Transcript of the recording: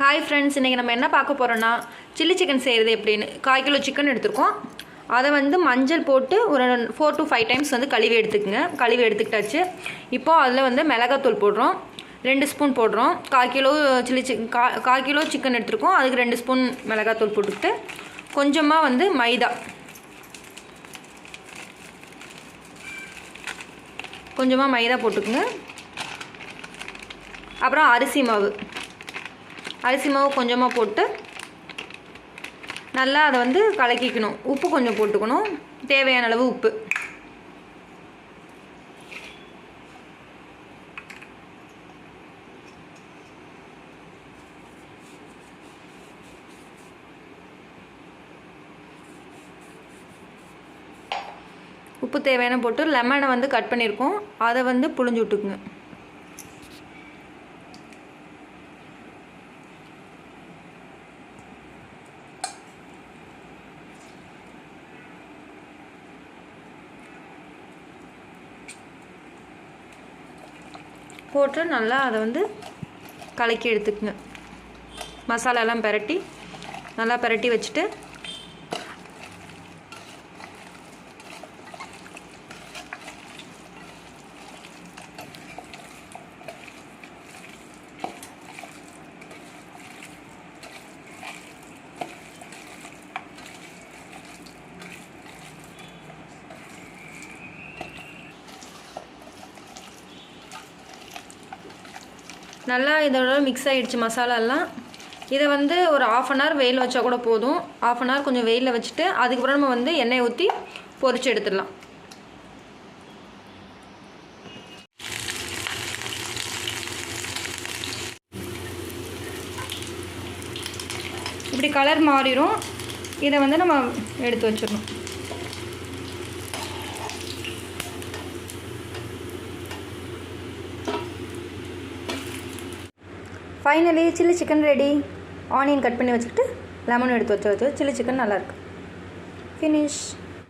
Hi friends இன்றைக்கி நம்ம என்ன பார்க்க போகிறோன்னா சில்லி சிக்கன் செய்கிறது எப்படின்னு கால் கிலோ சிக்கன் எடுத்துருக்கோம். அதை வந்து மஞ்சள் போட்டு ஒரு ஃபோர் டு ஃபைவ் டைம்ஸ் வந்து கழுவி எடுத்துக்கோங்க. கழுவி எடுத்துக்கிட்டாச்சு. இப்போது அதில் வந்து மிளகாத்தூள் போடுறோம். ரெண்டு ஸ்பூன் போடுறோம். கால் கிலோ சில்லி சிக்கன் கா கால் கிலோ சிக்கன் எடுத்துருக்கோம். அதுக்கு ரெண்டு ஸ்பூன் மிளகாத்தூள் போட்டுக்கிட்டு கொஞ்சமாக வந்து மைதா. கொஞ்சமாக மைதா போட்டுக்குங்க. அப்புறம் அரிசி மாவு. அரிசி மாவு கொஞ்சமாக போட்டு நல்லா அதை வந்து கலக்கிக்கணும். உப்பு கொஞ்சம் போட்டுக்கணும். தேவையான அளவு உப்பு. உப்பு தேவையான போட்டு லெமனை வந்து கட் பண்ணியிருக்கோம். அதை வந்து புழிஞ்சு விட்டுக்குங்க. போட்டு நல்லா அதை வந்து கலக்கி எடுத்துக்குங்க. மசாலாலாம் பெரட்டி நல்லா பெரட்டி வச்சுட்டு நல்லா இதோட மிக்ஸ் ஆகிடுச்சு மசாலாலாம். இதை வந்து ஒரு ஆஃப் அன் ஹவர் வெயில் வச்சா கூட போதும். ஆஃப் அன் ஹவர் கொஞ்சம் வெயிலில் வச்சுட்டு அதுக்கப்புறம் நம்ம வந்து எண்ணெய் ஊற்றி பொறிச்சு எடுத்துடலாம். இப்படி கலர் மாறிடும் இதை வந்து நம்ம எடுத்து வச்சிடணும். Finally chilli chicken ready onion cut பண்ணி வச்சுக்கிட்டு லெமன் எடுத்து வச்சு வச்சு சில்லி சிக்கன் நல்லாயிருக்கு ஃபினிஷ்